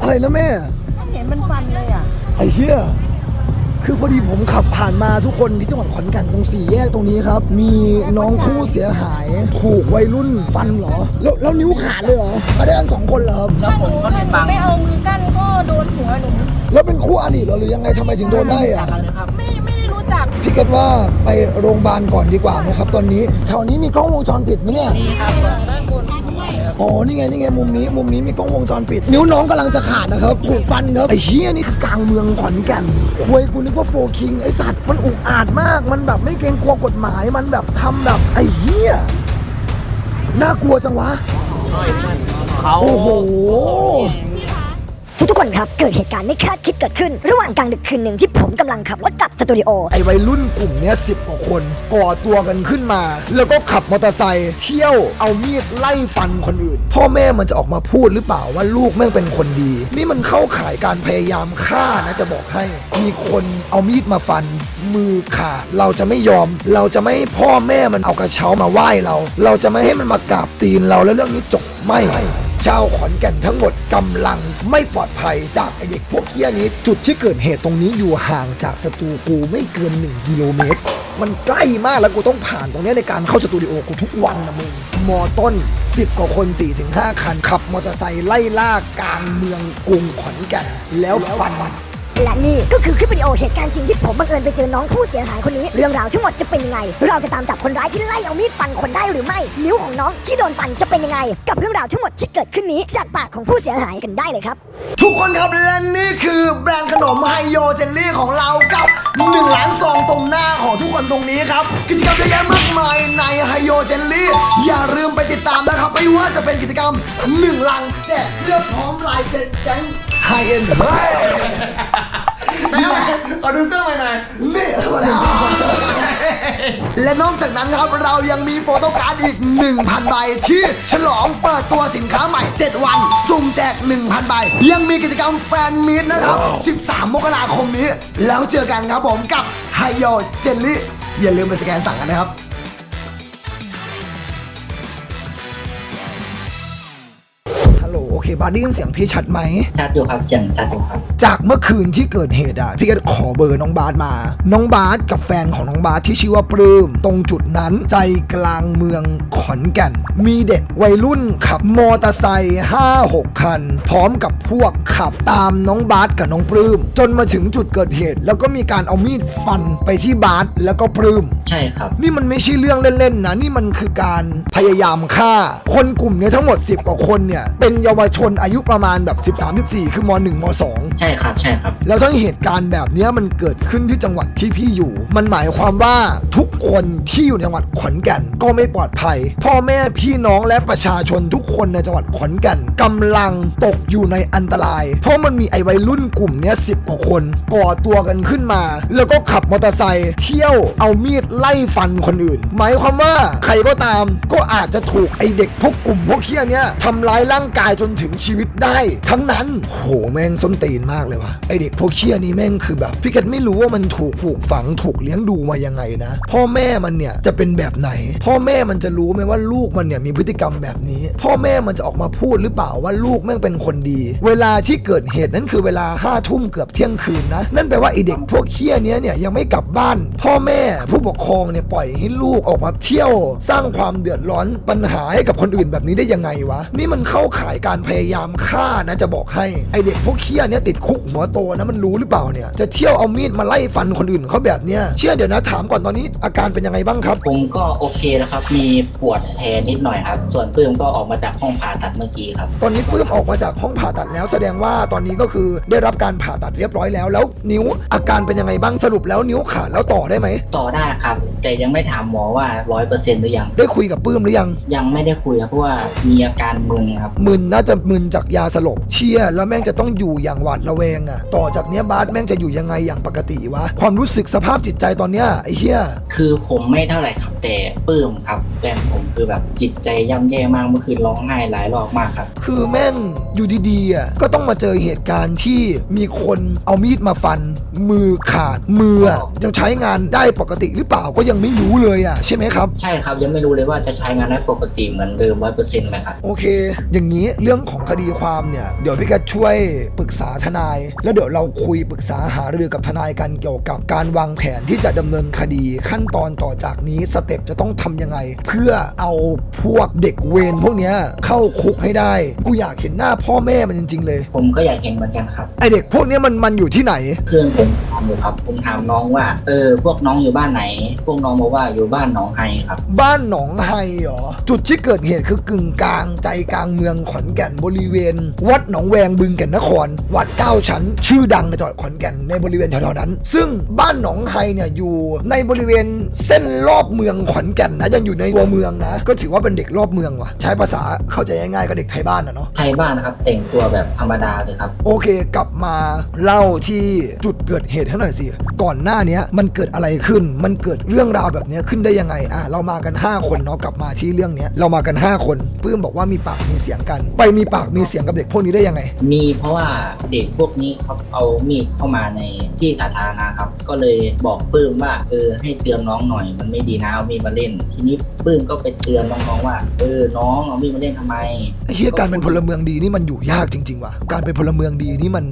อะไรนะแม่ เห็นมันฟันเลยอะ ไอ้เหี้ย คือพอดีผมขับผ่านมาทุกคนที่จังหวัดขอนแก่นตรงสี่แยกตรงนี้ครับ มีน้องคู่เสียหาย ถูกวัยรุ่นฟันเหรอ แล้วแล้วนิ้วขาดเลยเหรอมาได้กันสองคนเหรอครับแล้วผมก็เลยบังไม่เอามือกั้นก็โดนหัวหนูแล้วเป็นคู่อริเหรอหรือยังไงทำไมถึงโดนได้จาอะกกันเลยครับ ไม่ไม่ได้รู้จัก พี่เกดว่าไปโรงพยาบาลก่อนดีกว่าไหมครับ ตอนนี้แถวนี้มีกล้องวงจรปิดไหมเนี่ยนี่ครับด้านบน อ๋อนี่ไงนี่ไงมุมนี้มุมนี้มีกล้องวงจรปิด นิ้วน้องกำลังจะขาดนะครับถูกฟันครับไอ้เหี้ยนี่คือกลางเมืองขอนแก่นควยกูนึกว่าโฟคิงไอ้สัตว์มันอุกอาจมาก มันแบบไม่เกรงกลัวกฎหมายมันแบบทำแบบไอ้เหี้ยน่ากลัวจังวะเขาโอ้โหทุกๆ ครับ เกิดเหตุการณ์ไม่คาดคิดเกิดขึ้น ระหว่างกลางดึกคืนหนึ่งที่ผมกำลังขับรถกลับสตูดิโอ ไอ้วัยรุ่นกลุ่มเนี้ยสิบกว่าคน ก่อตัวกันขึ้นมา แล้วก็ขับมอเตอร์ไซค์เที่ยวเอามีดไล่ฟันคนอื่น พ่อแม่มันจะออกมาพูดหรือเปล่าว่าลูกแม่งเป็นคนดี นี่มันเข้าข่ายการพยายามฆ่านะจะบอกให้ มีคนเอามีดมาฟัน มือขาดเราจะไม่ยอม เราจะไม่ให้พ่อแม่มันเอากระเช้ามาไหว้เรา เราจะไม่ให้มันมากราบตีนเราแล้วเรื่องนี้จบไม่ ชาวขอนแก่นทั้งหมดกำลังไม่ปลอดภัยจากไอเด็กพวกเฮี้ยนี้ จุดที่เกิดเหตุตรงนี้อยู่ห่างจากสตูกูไม่เกิน 1 กิโลเมตร มันใกล้มากแล้วกูต้องผ่านตรงนี้ในการเข้าสตูดิโอกูทุกวันนะมึงมอต้น 10 กว่าคน 4-5 คันขับมอเตอร์ไซค์ไล่ล่ากลางเมืองกรุงขอนแก่นแล้วฟัน และนี่ก็คือคลิปวิดีโอเหตุการณ์จริงที่ผมบังเอิญไปเจอน้องผู้เสียหายคนนี้ เรื่องราวทั้งหมดจะเป็นยังไง เราจะตามจับคนร้ายที่ไล่เอามีดฟันคนได้หรือไม่ นิ้วของน้องที่โดนฟันจะเป็นยังไง กับเรื่องราวทั้งหมดที่เกิดขึ้นนี้จากปากของผู้เสียหายกันได้เลยครับ ทุกคนครับและนี่คือแบรนด์ขนมไฮโยเจลลี่ของเรากับ1ล้านซองตรงหน้าของทุกคนตรงนี้ครับกิจกรรมเยอะแยะมากมายในไฮโยเจลลี่อย่าลืมไปติดตามนะครับไม่ว่าจะเป็นกิจกรรม1ลังแจกเสื้อพร้อมลายเซ็นแก๊ง ไฮเอ็นเฮ้ยนี่แหละขอดูเสื้อใหม่หน่อยนี่มาแล้วและนอกจากนั้นครับเรายังมีโฟโต้การ์ดอีก 1,000 ใบที่ฉลองเปิดตัวสินค้าใหม่ 7 วัน สุ่มแจก 1,000 ใบ ยังมีกิจกรรมแฟนมีตนะครับ 13 มกราคมนี้ แล้วเจอกันครับผมกับไฮโยเจลลี่อย่าลืมไปสแกนสั่งกันนะครับ บาร์ได้ยินเสียงพี่ชัดไหม ชัดอยู่ครับเสียงชัดอยู่ครับ จากเมื่อคืนที่เกิดเหตุอะพี่ก็ขอเบอร์น้องบาสมา น้องบาสกับแฟนของน้องบาสที่ชื่อว่าปลื้มตรงจุดนั้นใจกลางเมืองขอนแก่น มีเด็กวัยรุ่นขับมอเตอร์ไซค์ห้าหกคัน พร้อมกับพวกขับตามน้องบาสกับน้องปลื้มจนมาถึงจุดเกิดเหตุ แล้วก็มีการเอามีดฟันไปที่บาสแล้วก็ปลื้มใช่ครับ นี่มันไม่ใช่เรื่องเล่นๆนะนี่มันคือการพยายามฆ่า คนกลุ่มเนี้ยทั้งหมด 10 กว่าคนเนี่ยเป็นเยาวชนอายุประมาณแบบ 13-14 คือม .1 ม .2 ใช่ครับใช่ครับ แล้วทั้งเหตุการณ์แบบเนี้ยมันเกิดขึ้นที่จังหวัดที่พี่อยู่ มันหมายความว่าทุกคนที่อยู่ในจังหวัดขอนแก่นก็ไม่ปลอดภัย พ่อแม่พี่น้องและประชาชนทุกคนในจังหวัดขอนแก่นกำลังตกอยู่ในอันตราย เพราะมันมีไอ้วัยรุ่นกลุ่มเนี้ยสิบกว่าคน ก่อตัวกันขึ้นมา แล้วก็ขับมอเตอร์ไซค์เที่ยวเอามีดไล่ฟันคนอื่น หมายความว่าใครก็ตามก็อาจจะถูกไอเด็กพวกกลุ่มพวกเคี้ยเนี้ยทำร้ายร่างกายจนถึงชีวิตได้ ทั้งนั้น โหแม่งส้นตีนมากเลยวะไอเด็กพวกเคี้ยนี้แม่งคือแบบพี่กัดไม่รู้ว่ามันถูกปลูกฝังถูกเลี้ยงดูมายังไงนะ พ่อแม่มันเนี่ยจะเป็นแบบไหน พ่อแม่มันจะรู้ไหมว่าลูกมันเนี่ยมีพฤติกรรมแบบนี้ พ่อแม่มันจะออกมาพูดหรือเปล่าว่าลูกแม่งเป็นคนดี เวลาที่เกิดเหตุนั้นคือเวลาห้าทุ่มเกือบเที่ยงคืนนะ นั่นแปลว่าไอเด็กพวกเคี้ยเนี้ยเนี่ยยังไม่กลับบ้าน พ่อแม่ผู้ปกครองเนี่ยปล่อยให้ลูกออกมาเที่ยว สร้างความเดือดร้อนปัญหาให้กับคนอื่นแบบนี้ได้ยังไงวะ นี่มันเข้าข่ายการพยายามฆ่านะจะบอกให้ไอเด็กพวกเคี้ยเนี่ยติดคุกหัวโตนะมันรู้หรือเปล่าเนี่ยจะเที่ยวเอามีดมาไล่ฟันคนอื่นเขาแบบเนี้ยเชื่อเดี๋ยวนะถามก่อนตอนนี้อาการเป็นยังไงบ้างครับ ผมก็โอเคแล้วครับ มีปวดแผลนิดหน่อยครับ ส่วนปื้มก็ออกมาจากห้องผ่าตัดเมื่อกี้ครับ ตอนนี้ปื้มออกมาจากห้องผ่าตัดแล้ว แสดงว่าตอนนี้ก็คือได้รับการผ่าตัดเรียบร้อยแล้ว แล้วนิ้วอาการเป็นยังไงบ้างสรุปแล้วนิ้วขาดแล้วต่อได้ไหมต่อได้ครับ แต่ยังไม่ถามหมอว่าร้อยเปอร์เซ็นต์หรือยัง ได้คุยกับปื้มหรือยัง ยังไม่ได้คุยครับเพราะว่ามีอาการมึนครับมึนน่าจะมึนจากยาสลบ เชี่ยแล้วแม่งจะต้องอยู่อย่างหวาดระแวงอะ่ะต่อจากเนี้ยบาสแม่งจะอยู่ยังไงอย่างปกติวะความรู้สึกสภาพจิตใจตอนเนี้ยไอ้เหี้ยคือผมไม่เท่าไหร่ครับแต่ปื้มครับแฟนผมคือแบบจิตใจย่ำแย่มากเมื่อคืนร้องไห้หลายรอบมากครับ คือแม่งอยู่ดีๆอะก็ต้องมาเจอเหตุการณ์ที่มีคนเอามีดมาฟัน มือขาดมืออะจะใช้งานได้ปกติหรือเปล่าก็ยังไม่รู้เลยอะใช่ไหมครับ ใช่ครับยังไม่รู้เลยว่าจะใช้งานได้ปกติเหมือนเดิมร้อยเปอร์เซ็นต์ไหมครับโอเค อย่างนี้เรื่องของของคดีความเนี่ยเดี๋ยวพี่แกช่วยปรึกษาทนาย แล้วเดี๋ยวเราคุยปรึกษาหารือกับทนายกันเกี่ยวกับการวางแผนที่จะดำเนินคดีขั้นตอนต่อจากนี้สเต็ปจะต้องทำยังไง เพื่อเอาพวกเด็กเวรพวกเนี้ยเข้าคุกให้ได้ กูอยากเห็นหน้าพ่อแม่มันจริง ๆ เลย ผมก็อยากเห็นเหมือนกันครับไอเด็กพวกเนี้ยมันมันอยู่ที่ไหนเพื่อนผมถามอยู่ครับผมถามน้องว่าเออพวกน้องอยู่บ้านไหน พวกน้องบอกว่าอยู่บ้านหนองไฮครับ บ้านหนองไฮเหรอจุดที่เกิดเหตุคือกึ่งกลางใจกลางเมืองขอนแก่นบริเวณ วัดหนองแวงบึงแก่นนคร วัดเก้าชั้น ชื่อดังในจังหวัดขอนแก่นในบริเวณแถวๆนั้น ซึ่งบ้านหนองไฮเนี่ยอยู่ในบริเวณเส้นรอบเมืองขอนแก่นนะยังอยู่ในตัวเมืองนะ ก็ถือว่าเป็นเด็กรอบเมืองว่ะใช้ภาษาเข้าใจง่ายๆก็เด็กไทยบ้านนะเนาะไทยบ้านนะครับแต่งตัวแบบธรรมดาเลยครับโอเคกลับมาเล่าที่จุดเกิดเหตุให้หน่อยสิก่อนหน้าเนี้ยมันเกิดอะไรขึ้น มันเกิดเรื่องราวแบบเนี้ยขึ้นได้ยังไงอะเรามากัน 5 คนเนาะกลับมาที่เรื่องเนี้ยเรามากัน 5 คนปื้มบอกว่ามีปากมีเสียงกัน ไปมีปากมีเสียงกับเด็กพวกนี้ได้ยังไง มีเพราะว่าเด็กพวกนี้เขาเอามีดเข้ามาในที่สาธารณะครับ ก็เลยบอกปื้มว่าเออให้เตือนน้องหน่อย มันไม่ดีนะเอามีดมาเล่น ทีนี้ปื้มก็ไปเตือนน้องๆว่าเออน้องเอามีดมาเล่นทำไมไอ้เฮียการเป็นพลเมืองดีนี่มันอยู่ยากจริงๆว่ะการเป็นพลเมืองดีนี่มัน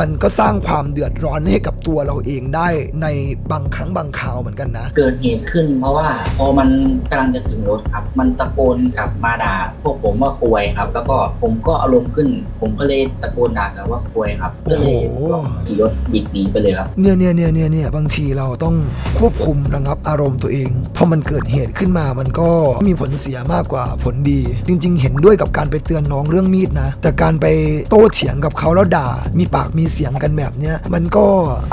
มันก็สร้างความเดือดร้อนให้กับตัวเราเองได้ในบางครั้งบางคราวเหมือนกันนะ เกิดเหตุขึ้นเพราะว่าพอมันกำลังจะถึงรถครับ มันตะโกนกลับมาด่าพวกผมว่าควยครับ แล้วก็ผมก็อารมณ์ขึ้น ผมก็เลยตะโกนด่ากันว่าควยครับก็เลยโอ้โหขี่รถบิดหนีไปเลยครับเนี่ยเนี่ยเนี่ยเนี่ยเนี่ยบางทีเราต้องควบคุมระงับอารมณ์ตัวเองพอมันเกิดเหตุขึ้นมามันก็มีผลเสียมากกว่าผลดี จริง ๆ เห็นด้วยกับการไปเตือนน้องเรื่องมีดนะ แต่การไปโต้เถียงกับเขาแล้วด่ามีปากมีีเสียงกันแบบเนี้ยมันก็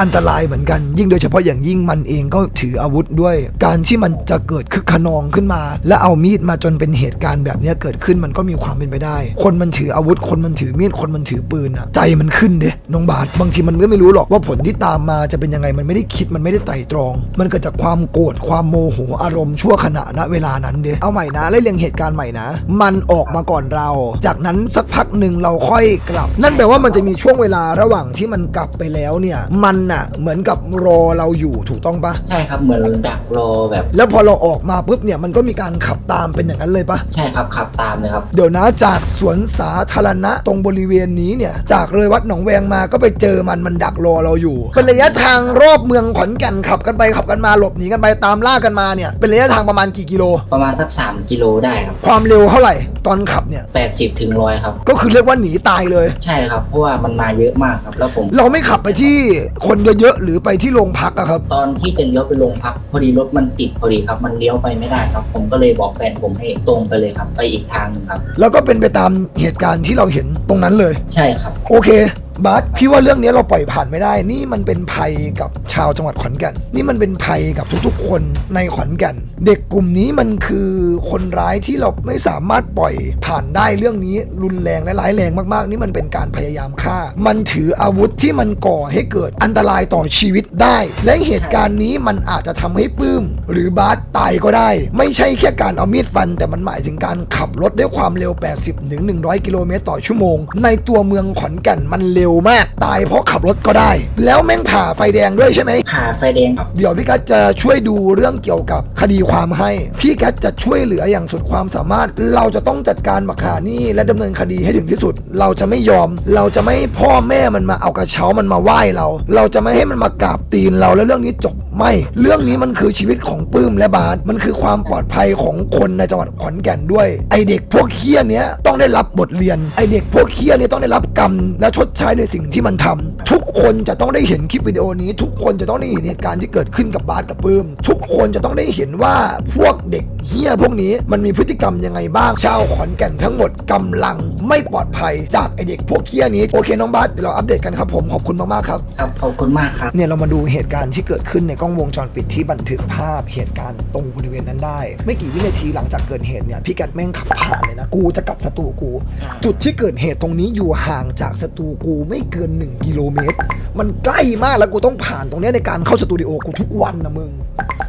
อันตรายเหมือนกัน ยิ่งโดยเฉพาะอย่างยิ่งมันเองก็ถืออาวุธด้วย การที่มันจะเกิดคึกขนองขึ้นมา และเอามีดมาจนเป็นเหตุการณ์แบบเนี้ยเกิดขึ้นมันก็มีความเป็นไปได้ คนมันถืออาวุธคนมันถือมีดคนมันถือปืนอะใจมันขึ้นเด้น้องบาสบางทีมันก็ไม่รู้หรอกว่าผลที่ตามมาจะเป็นยังไงมันไม่ได้คิดมันไม่ได้ไตร่ตรอง มันเกิดจากความโกรธความโมโหอารมณ์ชั่วขณะณเวลานั้นเด้เอาใหม่นะไล่เรียงเหตุการณ์ใหม่นะ มันออกมาก่อนเรา จากนั้นสักพักหนึ่งเราค่อยกลับ นั่นแปลว่ามันจะมีช่วงเวลาระหว่างที่มันกลับไปแล้วเนี่ย มันอะเหมือนกับรอเราอยู่ถูกต้องปะใช่ครับเหมือนดักรอแบบ แล้วพอเราออกมาปุ๊บเนี่ยมันก็มีการขับตามเป็นอย่างนั้นเลยปะใช่ครับขับตามเลยครับ เดี๋ยวนะจากสวนสาธารณะตรงบริเวณนี้เนี่ย จากเลยวัดหนองแวงมาก็ไปเจอมันมันดักรอเราอยู่ เป็นระยะทางรอบเมืองขอนแก่นขับกันไปขับกันมาหลบหนีกันไปตามล่ากันมาเนี่ย เป็นระยะทางประมาณกี่กิโล ประมาณสัก 3 กิโลได้ครับ ความเร็วเท่าไหร่ตอนขับเนี่ย80ถึงร้อยครับ ก็คือเรียกว่าหนีตายเลย ใช่ครับเพราะว่ามันมาเยอะมากครับ แล้วผมเราไม่ขับไปที่คนเยอะๆหรือไปที่โรงพักอะครับ ตอนที่จะเลี้ยวไปโรงพักพอดีรถมันติดพอดีครับ มันเลี้ยวไปไม่ได้ครับ ผมก็เลยบอกแฟนผมให้ตรงไปเลยครับ ไปอีกทางหนึงครับ แล้วก็เป็นไปตามเหตุการณ์ที่เราเห็นตรงนั้นเลย ใช่ครับ โอเคบาสพี่ว่าเรื่องนี้เราปล่อยผ่านไม่ได้ นี่มันเป็นภัยกับชาวจังหวัดขอนแก่น นี่มันเป็นภัยกับทุกๆ คนในขอนแก่น เด็กกลุ่มนี้มันคือคนร้ายที่เราไม่สามารถปล่อยผ่านได้เรื่องนี้รุนแรงและร้ายแรงมากๆ นี่มันเป็นการพยายามฆ่า มันถืออาวุธที่มันก่อให้เกิดอันตรายต่อชีวิตได้ และเหตุการณ์นี้มันอาจจะทำให้ปื้ม หรือบาสตายก็ได้ ไม่ใช่แค่การเอามีดฟัน แต่มันหมายถึงการขับรถด้วยความเร็ว 80ถึง100 กิโลเมตรต่อชั่วโมง ในตัวเมืองขอนแก่นมันเร็วมาก ตายเพราะขับรถก็ได้ แล้วแม่งผ่าไฟแดงด้วยใช่ไหม ผ่าไฟแดงครับ เดี๋ยวพี่กัสจะช่วยดูเรื่องเกี่ยวกับคดีความให้ พี่กัสจะช่วยเหลืออย่างสุดความสามารถ เราจะต้องจัดการบักหานี่และดำเนินคดีให้ถึงที่สุด เราจะไม่ยอม เราจะไม่ให้พ่อแม่มันมาเอากระเช้ามันมาไหว้เรา เราจะไม่ให้มันมากราบตีนเราแล้วเรื่องนี้จบไม่เรื่องนี้มันคือชีวิตของปื้มและบาสมันคือความปลอดภัยของคนในจังหวัดขอนแก่นด้วย ไอเด็กพวกเคี้ยเนี้ยต้องได้รับบทเรียนไอเด็กพวกเคี้ยเนี้ยต้องได้รับกรรมและชดใช้ในสิ่งที่มันทำทุก คนจะต้องได้เห็นคลิปวิดีโอนี้ ทุกคนจะต้องได้เห็นเหตุการณ์ที่เกิดขึ้นกับบาสกับปื้ม ทุกคนจะต้องได้เห็นว่าพวกเด็กเฮี้ยพวกนี้มันมีพฤติกรรมยังไงบ้างชาวขอนแก่นทั้งหมดกำลังไม่ปลอดภัยจากไอเด็กพวกเคี้ยนี้โอเคน้องบาสเดี๋ยวเราอัปเดตกันครับผมขอบคุณมากๆครับครับขอบคุณมากครับเนี่ยเรามาดูเหตุการณ์ที่เกิดขึ้นในกล้องวงจรปิดที่บันทึกภาพเหตุการณ์ตรงบริเวณนั้นได้ ไม่กี่วินาทีหลังจากเกิดเหตุเนี่ยพี่กัดแม่งขับผ่านเลยนะกูจะกลับสตูกู จุดที่เกิดเหตุตรงนี้อยู่ห่างจากสตูกูไม่เกิน 1 กิโลเมตรมันใกล้มากแล้วกูต้องผ่านตรงนี้ในการเข้าสตูดิโอกูทุกวันนะมึง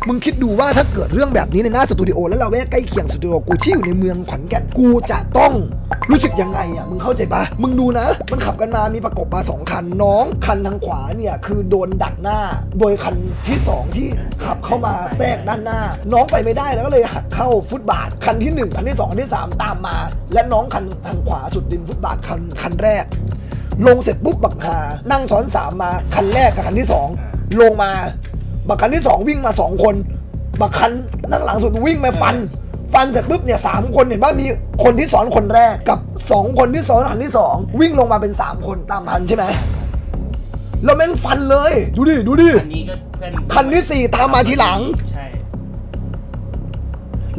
มึงคิดดูว่าถ้าเกิดเรื่องแบบนี้ในหน้าสตูดิโอแล้วเราแวกใกล้เคียงสตูดิโอกูที่อยู่ในเมืองขอนแก่นกูจะต้องรู้สึกยังไงอะมึงเข้าใจปะมึงดูนะ มันขับกันมามีประกบมาสองคันน้องคันทางขวาเนี่ยคือโดนดักหน้า โดยคันที่สองที่ขับเข้ามาแทรกด้านหน้า น้องไปไม่ได้แล้วก็เลยหักเข้าฟุตบาท คันที่หนึ่งคันที่สองคันที่สามตามมา และน้องคันทางขวาสุดริมฟุตบาทคันคันแรก ลงเสร็จปุ๊บบักหานั่งซ้อนสามมาคันแรกกับคันที่สองลงมาบักคันที่สองวิ่งมาสองคนบักคันนั่งหลังสุดวิ่งมาฟัน ฟันเสร็จปุ๊บเนี่ยสามคนเห็นว่ามีคนที่สอนคนแรกกับสองคนที่สอนคันที่สองวิ่งลงมาเป็นสามคนตามทันใช่ไหมแล้วแม่งฟันเลย ดูดิดูดิคันนี้ก็เพื่อนคันที่สี่ตามมาทีหลัง ใช่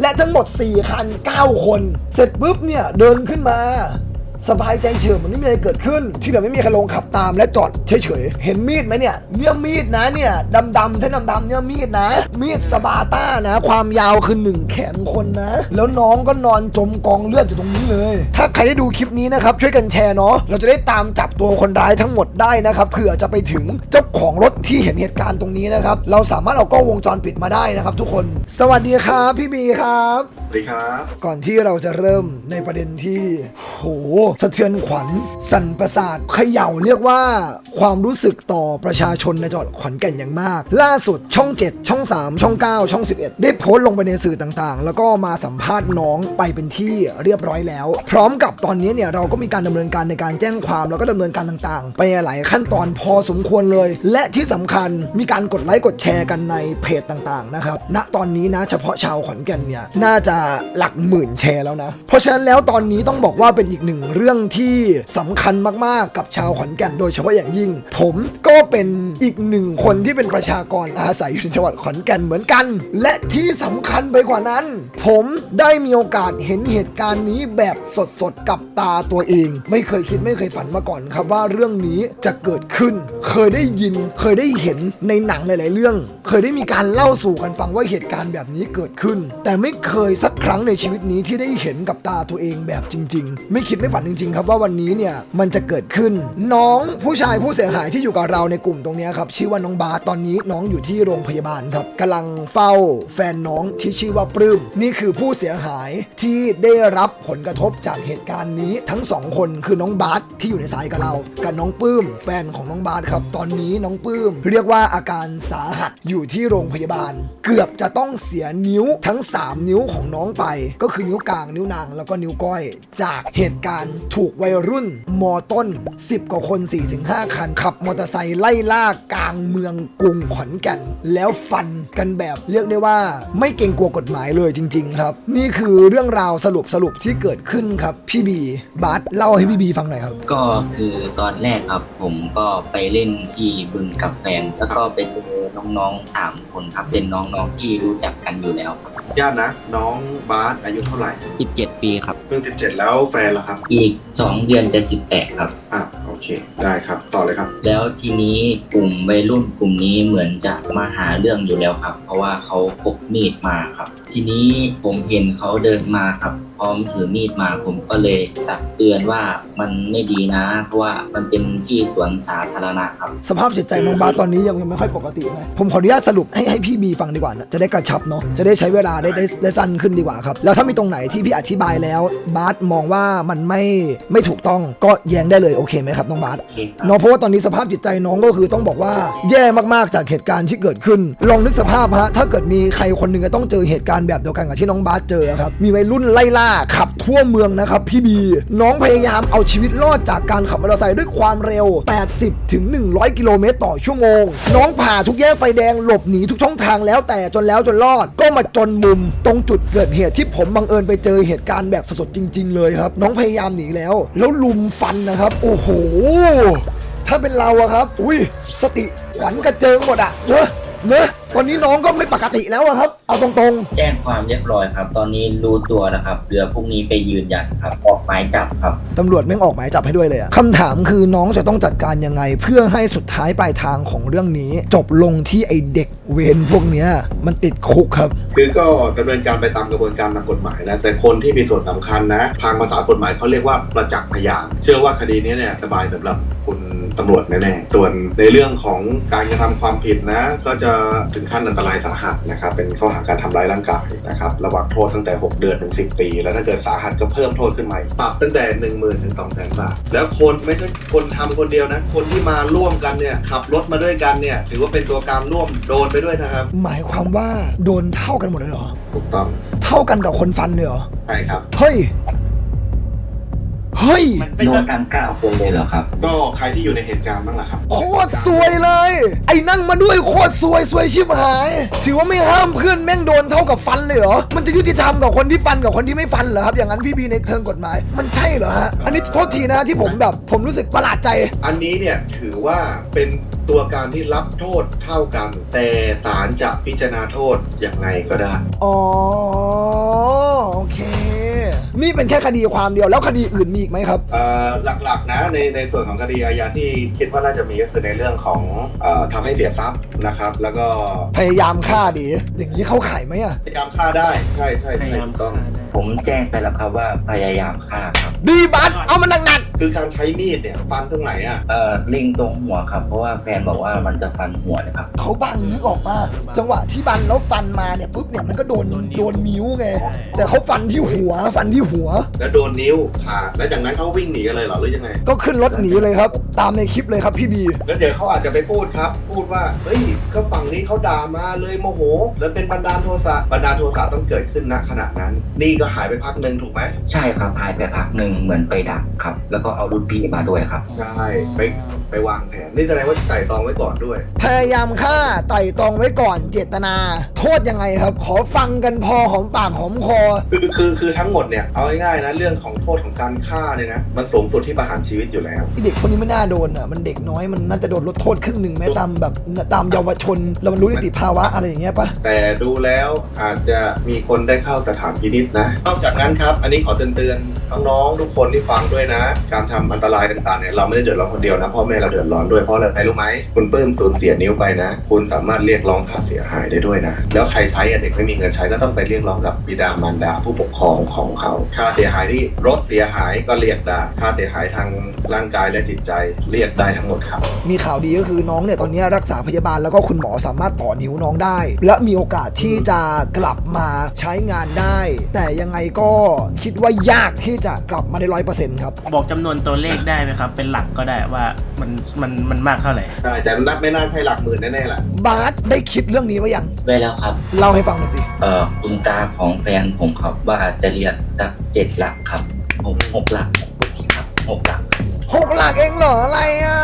และทั้งหมด 4 คัน 9 คน เสร็จปุ๊บเนี่ย เดินขึ้นมา สบายใจเฉยเหมันไม่มีอะไรเกิดขึ้น ที่เหลือไม่มีใครลงขับตามและจอดเฉยๆ เห็นมีดไหมเนี่ยเนี่ยมีดนะเนี่ยดำๆเส้นดำๆเนี่ยมีดนะ มีดสบาต้านะ ความยาวคือหนึ่งแขนคนนะ แล้วน้องก็นอนจมกองเลือดอยู่ตรงนี้เลย ถ้าใครได้ดูคลิปนี้นะครับช่วยกันแชร์เนาะเราจะได้ตามจับตัวคนร้ายทั้งหมดได้นะครับเผื่อจะไปถึงเจ้าของรถที่เห็นเหตุการณ์ตรงนี้นะครับเราสามารถเอากล้องวงจรปิดมาได้นะครับ ทุกคน สวัสดีครับพี่บีครับ ดีครับ ก่อนที่เราจะเริ่มในประเด็นที่โหสะเทือนขวัญ สั่นประสาทเขย่าเรียกว่า ความรู้สึกต่อประชาชนในจังหวัดขอนแก่นอย่างมาก ล่าสุดช่อง 7 ช่อง 3 ช่อง 9 ช่อง 11 ได้โพสต์ลงไปในสื่อต่างๆ แล้วก็มาสัมภาษณ์น้องไปเป็นที่เรียบร้อยแล้ว พร้อมกับตอนนี้เนี่ยเราก็มีการดำเนินการในการแจ้งความแล้วก็ดำเนินการต่างๆ ไปหลายขั้นตอนพอสมควรเลย และที่สำคัญมีการกดไลค์กดแชร์กันในเพจต่างๆนะครับณตอนนี้นะเฉพาะชาวขอนแก่นเนี่ยน่าจะหลักหมื่นแชร์แล้วนะ เพราะฉะนั้นแล้วตอนนี้ต้องบอกว่าเป็นอีกหนึ่งเรื่องที่สำคัญมากๆ กับชาวขอนแก่นโดยเฉพาะอย่างยิ่ง ผมก็เป็นอีกหนึ่งคนที่เป็นประชากรอาศัยอยู่ในจังหวัดขอนแก่นเหมือนกัน และที่สำคัญไปกว่านั้น ผมได้มีโอกาสเห็นเหตุการณ์นี้แบบสดๆกับตาตัวเอง ไม่เคยคิดไม่เคยฝันมาก่อนครับว่าเรื่องนี้จะเกิดขึ้น เคยได้ยินเคยได้เห็นในหนังหลาย ๆ เรื่อง เคยได้มีการเล่าสู่กันฟังว่าเหตุการณ์แบบนี้เกิดขึ้น แต่ไม่เคยสักครั้งในชีวิตนี้ที่ได้เห็นกับตาตัวเองแบบจริง ๆ ไม่คิดไม่ฝันจริงๆ ครับว่าวันนี้เนี่ยมันจะเกิดขึ้น น้องผู้ชายผู้เสียหายที่อยู่กับเราในกลุ่มตรงนี้ครับชื่อว่าน้องบาสตอนนี้น้องอยู่ที่โรงพยาบาลครับกำลังเฝ้าแฟนน้องที่ชื่อว่าปลื้มนี่คือผู้เสียหายที่ได้รับผลกระทบจากเหตุการณ์นี้ทั้งสองคนคือน้องบาสที่อยู่ในสายกับเรากับน้องปลื้มแฟนของน้องบาสครับตอนนี้น้องปลื้มเรียกว่าอาการสาหัสอยู่ที่โรงพยาบาล เกือบจะต้องเสียนิ้วทั้ง 3 นิ้วของน้องไป ก็คือนิ้วกลางนิ้วนางแล้วก็นิ้วก้อย จากเหตุการณ์ถูกวัยรุ่นมอต้น 10 กว่าคน 4-5 คัน ขับมอเตอร์ไซค์ไล่ล่ากลางเมืองกรุงขอนแก่น แล้วฟันกันแบบเรียกได้ว่าไม่เกรงกลัวกฎหมายเลยจริง ๆ ครับ นี่คือเรื่องราวสรุปสรุปที่เกิดขึ้นครับ พี่บีบาสเล่าให้พี่บีฟังหน่อยครับ ก็คือตอนแรกครับผมก็ไปเล่นที่บึงกับแฟนแล้วก็ไปเจอน้องๆสามคนครับเป็นน้องๆที่รู้จักกันอยู่แล้วครับ ญาตินะ น้องบาสอายุเท่าไหร่ 17 ปีครับ เพิ่งสิบเจ็ดแล้วแฟนล่ะครับ อีก 2 เดือนจะ18ครับ อะโอ เค ได้ครับ ต่อเลยครับ แล้วทีนี้กลุ่มวัยรุ่นกลุ่มนี้เหมือนจะมาหาเรื่องอยู่แล้วครับ เพราะว่าเขาพกมีดมาครับ ทีนี้ผมเห็นเขาเดินมาครับ พร้อมถือมีดมาผมก็เลยตักเตือนว่ามันไม่ดีนะ เพราะว่ามันเป็นที่สวนสาธารณะครับ สภาพจิตใจน้องบาสตอนนี้ยังยังไม่ค่อยปกตินะผมขออนุญาตสรุปให้ให้พี่บีฟังดีกว่านะจะได้กระชับเนาะจะได้ใช้เวลาได้ได้ได้สั้นขึ้นดีกว่าครับ แล้วถ้ามีตรงไหนที่พี่อธิบายแล้ว บาสมองว่ามันไม่ไม่ถูกต้องก็แย้งได้เลยโอเคไหมครับน้องบาสโอเคครับ เนาะเพราะว่าตอนนี้สภาพจิตใจน้องก็คือต้องบอกว่าแย่มากๆจากเหตุการณ์ที่เกิดขึ้น ลองนึกสภาพฮะถ้าเกิดมีใครคนหนึ่งจะต้องเจอเหตุการณ์แบบเดียวกันกับที่น้องบาสเจอครับมีวัยรุ่นไล่ล่าขับทั่วเมืองนะครับพี่บี น้องพยายามเอาชีวิตรอดจากการขับมอเตอร์ไซค์ด้วยความเร็ว 80ถึง100 กิโลเมตรต่อชั่วโมง น้องผ่าทุกแยกไฟแดงหลบหนีทุกช่องทางแล้วแต่จนแล้วจนรอดก็มาจนมุม ตรงจุดเกิดเหตุที่ผมบังเอิญไปเจอเหตุการณ์แบบสดๆจริง ๆ เลยครับ น้องพยายามหนีแล้ว แล้วลุมฟันนะครับ โอ้โหถ้าเป็นเราอะครับ อุ้ยสติขวัญกระเจิงหมดอะเนอะ เนอะตอนนี้น้องก็ไม่ปกติแล้วอะครับ เอาตรงๆแจ้งความเรียบร้อยครับ ตอนนี้รู้ตัวแล้วครับเรือพรุ่งนี้ไปยืนยันครับออกหมายจับครับตำรวจแม่งออกหมายจับให้ด้วยเลยอะคำถามคือน้องจะต้องจัดการยังไง เพื่อให้สุดท้ายปลายทางของเรื่องนี้ จบลงที่ไอเด็กเวรพวกเนี้ยมันติดคุกครับ คือก็ดำเนินการไปตามกระบวนการทางกฎหมายนะแต่คนที่มีส่วนสำคัญนะ ทางภาษากฎหมายเขาเรียกว่าประจักษ์พยานเชื่อว่าคดีนี้เนี่ยสบายสำหรับคุณ ตำรวจแน่ๆส่วนในเรื่องของการกระทำความผิดนะ ก็จะถึงขั้นอันตรายสาหัสนะครับ เป็นข้อหาการทำร้ายร่างกายนะครับ ระหว่างโทษตั้งแต่ 6 เดือนถึง 10 ปี แล้วถ้าเกิดสาหัสก็เพิ่มโทษขึ้นมาอีกปรับตั้งแต่ 1 0,000ถึง2 0 0 0 0บาท แล้วคนไม่ใช่คนทำคนเดียวนะ คนที่มาร่วมกันเนี่ยขับรถมาด้วยกันเนี่ยถือว่าเป็นตัวการร่วมโดนไปด้วยนะครับ หมายความว่าโดนเท่ากันหมดเลยเหรอ ถูกต้อง เท่ากันกับคนฟันเลยเหรอ ใช่ครับ เฮ้ย เฮ้ยโดนกันเก้าคนเลยเหรอครับ ก็ใครที่อยู่ในเหตุการณ์บ้างล่ะครับโคตรสวยเลย ไอ้นั่งมาด้วยโคตรสวยสวยชิบหาย ถือว่าไม่ห้ามเพื่อนแม่งโดนเท่ากับฟันเลยเหรอ มันจะยุติธรรมกับคนที่ฟันกับคนที่ไม่ฟันเหรอครับ อย่างนั้นพี่บีในเทิงกฎหมาย มันใช่เหรอฮะ อันนี้โทษทีนะที่ผมแบบ ผมรู้สึกประหลาดใจ อันนี้เนี่ยถือว่าเป็นตัวการที่รับโทษเท่ากัน แต่ศาลจะพิจารณาโทษอย่างไงก็ได้ อ๋อโอเค นี่เป็นแค่คดีความเดียวแล้วคดีอื่นมีอีกไหมครับ เอ่อหลักๆนะในในส่วนของคดีอาญาที่คิดว่าน่าจะมีก็คือในเรื่องของเออทำให้เสียทรัพย์นะครับ แล้วก็พยายามฆ่าดีอย่างนี้เข้าข่ายไหมอะพยายามฆ่าได้ใช่ใช่พใช่ยายามถูกต้องฆ่าได้ ผมแจ้งไปแล้วครับว่าพยายามฆ่าครับ ดีบัสเอามันหนักคือการใช้มีดเนี่ยฟันตรงไหนอะเอ่อเล็งตรงหัวครับ เพราะว่าแฟนบอกว่ามันจะฟันหัวนะครับ ๆเขาบังนึกออกมาจังหวะที่บันแล้วฟันมาเนี่ยปุ๊บเนี่ยมันก็โดนโดนนิ้วไงแต่เขาฟันที่หัวฟันที่หัว แล้วโดนนิ้วขาดแล้วจากนั้นเขาวิ่งหนีกันเลยเหรอหรือยังไง ก็ขึ้นรถหนีเลยครับ ตามในคลิปเลยครับพี่บี แล้วเดี๋ยวเขาอาจจะไปพูดครับ พูดว่าเฮ้ยก็ฝั่งนี้เขาด่ามาเลยโมโห แล้วเป็นบันดาลโทสะบันดาลโทสะต้องเกิดขึ้นณขณะนั้น นี่ก็หายไปพักหนึ่งถูกไหมใช่ครับหายไปพักหนึ่งเหมือนไปดักครับ แล้วก็เอารุ่นพี่มาด้วยครับ ใช่ไป ไปวางแผนนี่แสดงว่าไต่ตองไว้ก่อนด้วย พยายามฆ่าไต่ตรองไว้ก่อนเจตนา โทษยังไงครับ ขอฟังกันพอหอมปากหอมคอ คือคือคือทั้งหมดเนี่ยเอาง่ายๆนะเรื่องของโทษของการฆ่าเนี่ยนะมันสูงสุดที่ประหารชีวิตอยู่แล้วไอ้เด็กคนนี้ไม่น่าโดนอะมันเด็กน้อยมันน่าจะโดนลดโทษครึ่งหนึ่งไหมตามแบบตามเยาวชนแล้วมันรู้นิติภาวะอะไรอย่างเงี้ยปะแต่ดูแล้วอาจจะมีคนได้เข้าสถานพินิษนะนอกจากนั้นครับ อันนี้ขอเตือนๆน้องๆทุกคนที่ฟังด้วยนะ การทำอันตรายต่างๆเนี่ยเราไม่ได้เดือดร้อนคนเดียวนะพ่อแม่เราเดือดร้อนด้วยเพราะอะไรรู้ไหมคุณปื้มสูญเสียนิ้วไปนะ คุณสามารถเรียกร้องค่าเสียหายได้ด้วยนะ แล้วใครใช้อะเด็กไม่มีเงินใช้ก็ต้องไปเรียกร้องกับบิดามารดาผู้ปกครองของเขา ค่าเสียหายที่รถเสียหายก็เรียกได้ค่าเสียหายทางร่างกายและจิตใจเรียกได้ทั้งหมดครับ มีข่าวดีก็คือน้องเนี่ยตอนนี้รักษาพยาบาลแล้วก็คุณหมอสามารถต่อนิ้วน้องได้ และมีโอกาสที่จะกลับมาใช้งานได้ แต่ยังไงก็คิดว่ายากที่จะกลับมาได้ร้อยเปอร์เซ็นต์ครับ บอกจำนวนตัวเลขได้ไหมครับ เป็นหลักก็ได้ว่ามันมันมันมากเท่าไหร่ใช่แต่นับไม่น่าใช่หลักหมื่นแน่ๆแหละบาสได้คิดเรื่องนี้ไว้ยังไว้แล้วครับ เล่าให้ฟังหน่อยสิ เอ่อคุณตาของแฟนผมครับว่าจะเรียกสักเจ็ดหลักครับหกหกหลักครับหกหลัก หกหลักเองเหรออะไรอะ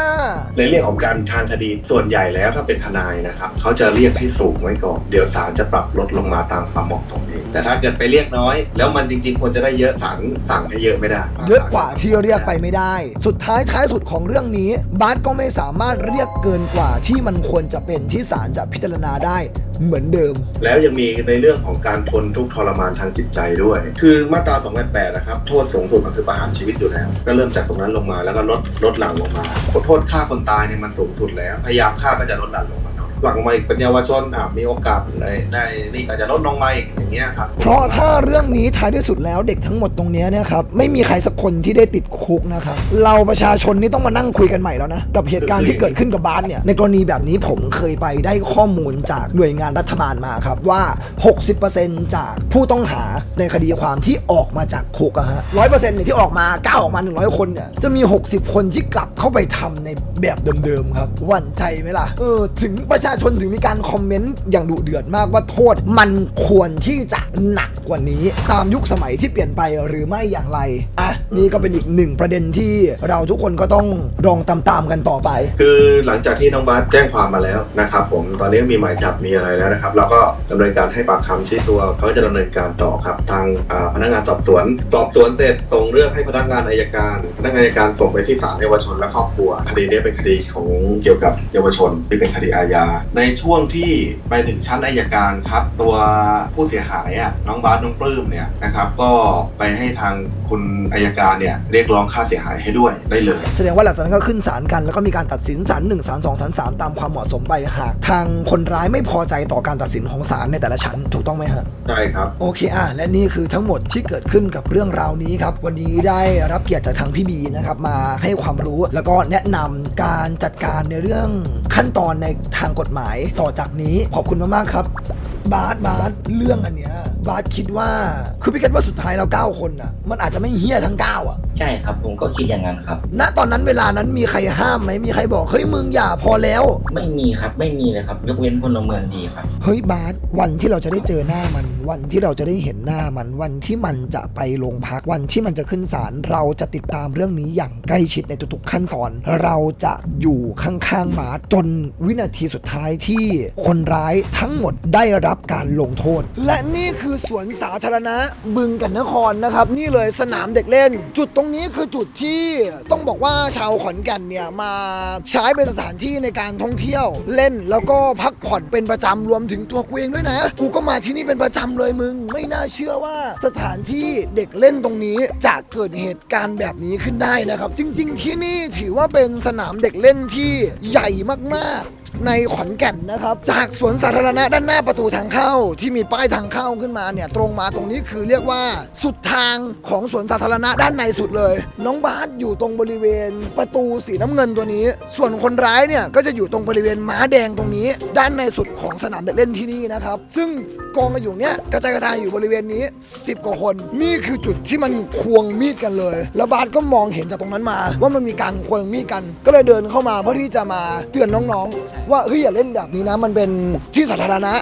ในเรื่องของการทางคดีส่วนใหญ่แล้วถ้าเป็นทนายนะครับเขาจะเรียกให้สูงไว้ก่อนเดี๋ยวศาลจะปรับลดลงมาตามความเหมาะสมเองแต่ถ้าเกิดไปเรียกน้อย แล้วมันจริงๆควรจะได้เยอะศาลสั่งให้เยอะไม่ได้เยอะกว่าที่เรียกไปไม่ได้ สุดท้ายท้ายสุดของเรื่องนี้บาสก็ไม่สามารถเรียกเกินกว่าที่มันควรจะเป็นที่ศาลจะพิจารณาได้เหมือนเดิม แล้วยังมีในเรื่องของการทนทุกข์ทรมานทางจิตใจด้วย คือมาตรา288นะครับโทษสูงสุดมันคือประหารชีวิตอยู่แล้วก็เริ่มจากตรงนั้นลงมาแล้วก็ลดลดหลั่นลงมาโทษฆ่าคนตายเนี่ยมันสูงสุดแล้ว พยายามฆ่าก็จะลดหลั่นลงมา หลังมาอีกเป็นเยาวชนอะมีโอกาสได้ได้นี่ก็จะลดลงมาอีกอย่างเงี้ยครับ เพราะถ้าเรื่องนี้ท้ายที่สุดแล้วเด็กทั้งหมดตรงเนี้ยเนะครับไม่มีใครสักคนที่ได้ติดคุกนะครับเราประชาชนนี่ต้องมานั่งคุยกันใหม่แล้วนะกับเหตุการณ์ที่เกิดขึ้นกับบาสเนี่ยในกรณีแบบนี้ผมเคยไปได้ข้อมูลจากหน่วยงานรัฐบาลมาครับว่า 60%จากผู้ต้องหาในคดีความที่ออกมาจากคุกอะฮะร้อยเปอร์เซ็นต์เนี่ยที่ออกมาก้าวออกมา 100 คนเนี่ยจะมี 60 คนที่กลับเข้าไปทำในแบบเดิมๆครับหวั่นใจไหมล่ะเออถึงประชาาชนถึงมีการคอมเมนต์อย่างดุเดือดมากว่าโทษมันควรที่จะหนักกว่านี้ ตามยุคสมัยที่เปลี่ยนไปหรือไม่อย่างไรอะนี่ก็เป็นอีกหนึ่งประเด็นที่เราทุกคนก็ต้องลองตามๆกันต่อไป คือหลังจากที่น้องบาสแจ้งความมาแล้วนะครับผมตอนนี้มีหมายจับมีอะไรแล้วนะครับเราก็ดำเนินการให้ปากคำชี้ตัวเขาก็จะดำเนินการต่อครับทางพนักงานสอบสวน สอบสวนเสร็จส่งเรื่องให้พนักงานอายการ พนักงานอายการส่งไปที่ศาลเยาวชนและครอบครัว คดีนี้เป็นคดีของเกี่ยวกับเยาวชนที่เป็นคดีอาญาในช่วงที่ไปถึงชั้นอายการครับ ตัวผู้เสียหายอะน้องบาสน้องปลื้มเนี่ยนะครับ ก็ไปให้ทางคุณอายการเนี่ยเรียกร้องค่าเสียหายให้ด้วยได้เลย แสดงว่าหลังจากนั้นก็ขึ้นศาลกันแล้วก็มีการตัดสินศาลหนึ่งศาลสองศาลสามตามความเหมาะสมไปหากทางคนร้ายไม่พอใจต่อการตัดสินของศาลในแต่ละชั้นถูกต้องไหมฮะ ใช่ครับ โอเคอะและนี่คือทั้งหมดที่เกิดขึ้นกับเรื่องราวนี้ครับ วันนี้ได้รับเกียรติจากทางพี่บีนะครับมาให้ความรู้แล้วก็แนะนำการจัดการในเรื่อง ขั้นตอนในทางกฎหมายต่อจากนี้ขอบคุณมากๆครับ บาสบาสเรื่องอันเนี้ยบาสคิดว่าคือพี่คิดว่าสุดท้ายเราเก้าคนอะ มันอาจจะไม่เฮี้ยทั้งเก้าอะ ใช่ครับผมก็คิดอย่างนั้นครับ ณตอนนั้นเวลานั้นมีใครห้ามไหมมีใครบอกเฮ้ยมึงอย่าพอแล้ว ไม่มีครับไม่มีเลยครับ ยกเว้นพลเมืองดีครับ เฮ้ยบาสวันที่เราจะได้เจอหน้ามัน วันที่เราจะได้เห็นหน้ามัน วันที่มันจะไปโรงพักวันที่มันจะขึ้นศาลเราจะติดตามเรื่องนี้อย่างใกล้ชิดในทุกๆขั้นตอน เราจะอยู่ข้างๆบาสจนวินาทีสุดท้ายที่คนร้ายทั้งหมดได้รับการลงโทษ และนี่คือสวนสาธารณะบึงกันนครนะครับ นี่เลยสนามเด็กเล่น จุดตรงนี้คือจุดที่ต้องบอกว่าชาวขอนแก่นเนี่ยมาใช้เป็นสถานที่ในการท่องเที่ยวเล่นแล้วก็พักผ่อนเป็นประจำรวมถึงตัวกูเองด้วยนะ กูก็มาที่นี่เป็นประจำเลยมึง ไม่น่าเชื่อว่าสถานที่เด็กเล่นตรงนี้จะเกิดเหตุการณ์แบบนี้ขึ้นได้นะครับ จริง ๆ ที่นี่ถือว่าเป็นสนามเด็กเล่นที่ใหญ่มากๆ ในขอนแก่นนะครับ จากสวนสาธารณะด้านหน้าประตูทางเข้า ที่มีป้ายทางเข้าขึ้นมาเนี่ย ตรงมาตรงนี้คือเรียกว่าสุดทางของสวนสาธารณะด้านในสุดเลย น้องบาสอยู่ตรงบริเวณประตูสีน้ำเงินตัวนี้ ส่วนคนร้ายเนี่ยก็จะอยู่ตรงบริเวณม้าแดงตรงนี้ ด้านในสุดของสนามเด็กเล่นที่นี่นะครับ ซึ่งกองกันอยู่เนี่ยกระจายกระจายอยู่บริเวณนี้ 10 กว่าคน นี่คือจุดที่มันควงมีดกันเลย แล้วบาสก็มองเห็นจากตรงนั้นมา ว่ามันมีการควงมีดกัน ก็เลยเดินเข้ามาเพื่อที่จะมาเตือนน้องๆ ว่าเฮ้ยอย่าเล่นแบบนี้นะ มันเป็นที่สาธารณะ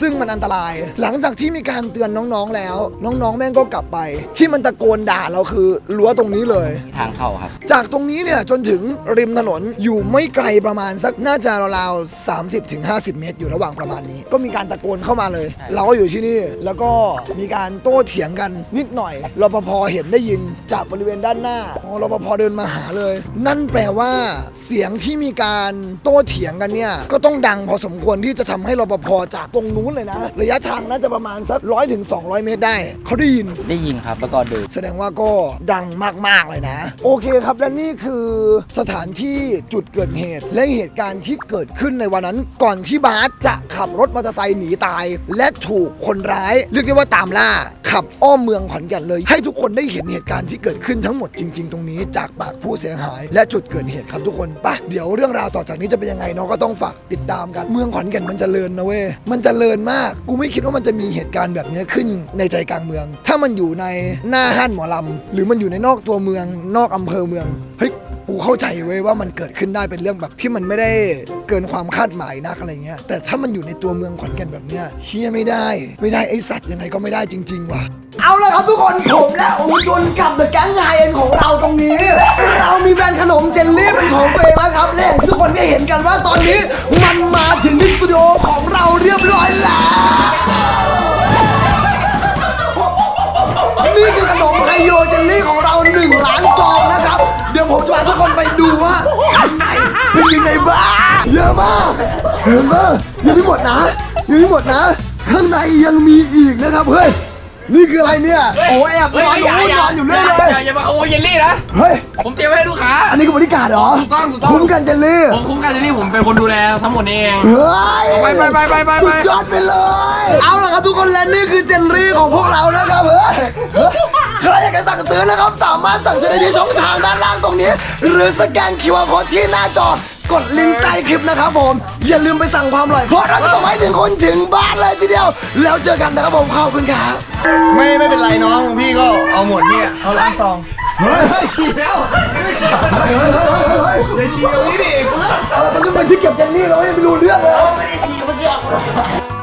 ซึ่งมันอันตราย หลังจากที่มีการเตือนน้องๆแล้ว น้องๆ แม่งก็กลับไป ที่มันตะโกนด่าเราคือรั้วตรงนี้เลย ทางเข้าครับ จากตรงนี้เนี่ยจนถึงริมถนนอยู่ไม่ไกลประมาณสักน่าจะราวๆ30ถึง50 เมตร อยู่ระหว่างประมาณนี้ ก็มีการตะโกนเข้ามาเลยเราก็อยู่ที่นี่ แล้วก็มีการโต้เถียงกันนิดหน่อยรปภเห็นได้ยินจากบริเวณด้านหน้าอ๋อรปภเดินมาหาเลย นั่นแปลว่า เสียงที่มีการโต้เถียงกันเนี่ยก็ต้องดังพอสมควรที่จะทำให้รปภจากตรงนู้นเลยนะ ระยะทางน่าจะประมาณสักร้อยถึง200 เมตรได้เขาได้ยินได้ยินครับแล้วก็เดินแสดงว่าก็ดังมากๆเลยนะ โอเคครับและนี่คือสถานที่จุดเกิดเหตุ และเหตุการณ์ที่เกิดขึ้นในวันนั้น ก่อนที่บาสจะขับรถมอเตอร์ไซค์หนีตาย และถูกคนร้าย เรียกได้ว่าตามล่า ขับอ้อมเมืองขอนแก่นเลย ให้ทุกคนได้เห็นเหตุการณ์ที่เกิดขึ้นทั้งหมดจริง ๆ ตรงนี้จากปากผู้เสียหาย และจุดเกิดเหตุครับทุกคนปะเดี๋ยวเรื่องราวต่อจากนี้จะเป็นยังไงเนาะก็ต้องฝากติดตามกัน เมืองขอนแก่นมันจเจริญนะเว้ยมันจเจริญมากกูไม่คิดว่ามันจะมีเหตุการณ์แบบนี้ขึ้นในใจกลางเมือง ถ้ามันอยู่ในหน้าห้านหมอลำหรือมันอยู่ในนอกตัวเมือง นอกอำเภอเมืองเฮ้ย กูเข้าใจเว้ยว่ามันเกิดขึ้นได้เป็นเรื่องแบบที่มันไม่ได้เกินความคาดหมายนักอะไรเงี้ยแต่ถ้ามันอยู่ในตัวเมืองขอนแก่นแบบเนี้ยเฮียไม่ได้ ไม่ได้ไอสัตว์ยังไงก็ไม่ได้จริง ๆ ว่ะ เอาละครับทุกคนผมและอูจุนกับเดอะแก๊งไฮเอ็นของเราตรงนี้ เรามีแบรนด์ขนมเจลลี่เป็นของตัวเองแล้วครับและอย่างที่ทุกคนได้เห็นกันว่าตอนนี้มันมาถึงที่สตูดิโอของเราเรียบร้อยแล้วนี่คือขนมไฮโยเจลลี่ของเรา1ล้านซองนะ บ้างเยอะมากเห็นปะยังไม่หมดนะยังไม่หมดนะ ข้างในยังมีอีกนะครับเฮ้ยนี่คืออะไรเนี่ยโอ้แอบนอนอยู่นอนอยู่เรื่อยเลยอย่าอย่ามาโอ้เยลลี่นะเฮ้ยผมเตรียมไว้ให้ลูกค้าอันนี้คือบริการเหรอถูกต้องถูกต้องคุ้มกันเจลลี่ผมคุ้มกันเยลลี่ผมเป็นคนดูแลทั้งหมดนี้เองเฮ้ยไปไปไปไปไปไปสุดยอดไปเลย เอาละครับทุกคนและนี่คือเจนรี่ของพวกเรานะครับเฮ้ยเฮ้ยใครอยากจะสั่งซื้อนะครับสามารถสั่งซื้อได้ที่ช่องทางด้านล่างตรงนี้ หรือสแกน QR Code ที่หน้าจอ กดลิงก์ใต้คลิปนะครับผม อย่าลืมไปสั่งความอร่อยเพราะเราจะส่งให้ถึงคนถึงบ้านเลยทีเดียว แล้วเจอกันนะครับผมขอบคุณครับไม่ไม่เป็นไรน้องพี่ก็เอาหมดเนี่ยเอาล้านซองเฮ้ยเฮ้ยฉีดแล้วเฮ้ยเฮ้ยเฮ้ยเฮ้ยเลยชี้ตรงนี้ดิเออจะนึกเป็นที่เก็บเจนนี่เราไม่ได้ไปรู้เรื่องเลย